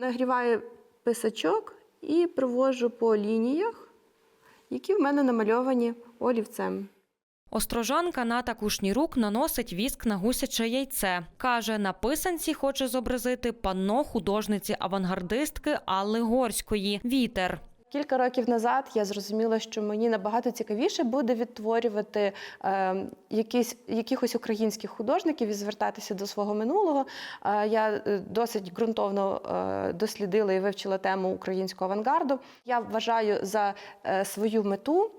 Нагріваю писачок і провожу по лініях, які в мене намальовані олівцем. Острожанка Ната Кушнірук наносить віск на гусяче яйце. Каже, на писанці хоче зобразити панно художниці-авангардистки Алли Горської Вітер. Кілька років назад я зрозуміла, що мені набагато цікавіше буде відтворювати е, якісь, якихось українських художників і звертатися до свого минулого. Е, я е, досить ґрунтовно е, дослідила і вивчила тему українського авангарду. Я вважаю за е, свою мету.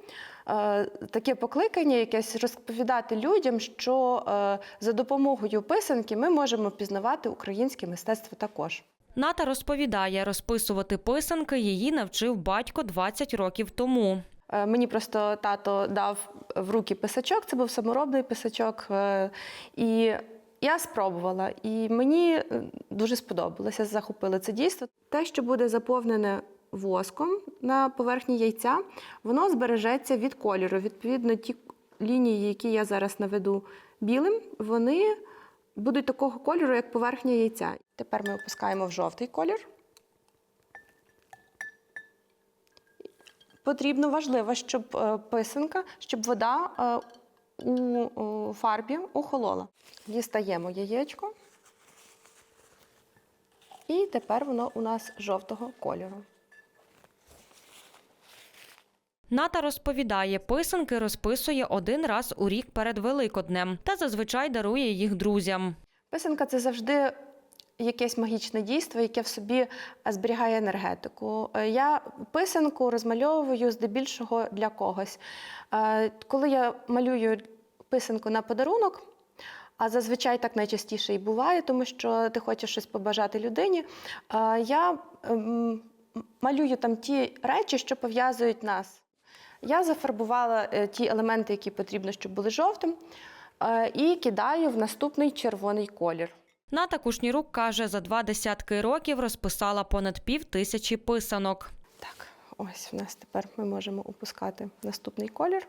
е, Таке покликання, якесь розповідати людям, що е, за допомогою писанки ми можемо пізнавати українське мистецтво також. Ната розповідає, розписувати писанки її навчив батько 20 років тому. Е, Мені просто тато дав в руки писачок, це був саморобний писачок. е, І я спробувала, і мені е, дуже сподобалося, захопило це дійство. Те, що буде заповнене воском на поверхні яйця, воно збережеться від кольору. Відповідно, ті лінії, які я зараз наведу білим, вони будуть такого кольору, як поверхня яйця. Тепер ми опускаємо в жовтий колір. Потрібно важливо, щоб е, писанка, щоб вода е, у у фарбі охолола. Дістаємо яєчко. І тепер воно у нас жовтого кольору. Ната розповідає, писанки розписує один раз у рік перед Великоднем та зазвичай дарує їх друзям. Писанка це завжди якесь магічне дійство, яке в собі е, зберігає енергетику. Е, Я писанку розмальовую здебільшого для когось. Е, Коли я малюю писанку на подарунок, а зазвичай так найчастіше і буває, тому що ти хочеш щось побажати людині. Я ем, малюю там ті речі, що пов'язують нас. Я зафарбувала е, ті елементи, які потрібно, щоб були жовтим, е, і кидаю в наступний червоний колір. Ната Кушнірук каже, за два десятки років розписала понад пів тисячі писанок. Так, ось в нас тепер ми можемо опускати наступний колір.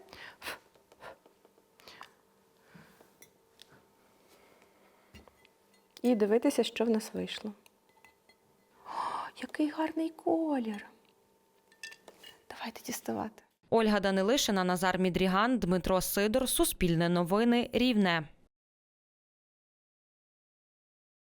І дивитися, що в нас вийшло. О, який гарний колір. Давайте діставати. Ольга Данилишина, Назар Мідріган, Дмитро Сидор, Суспільне новини, Рівне.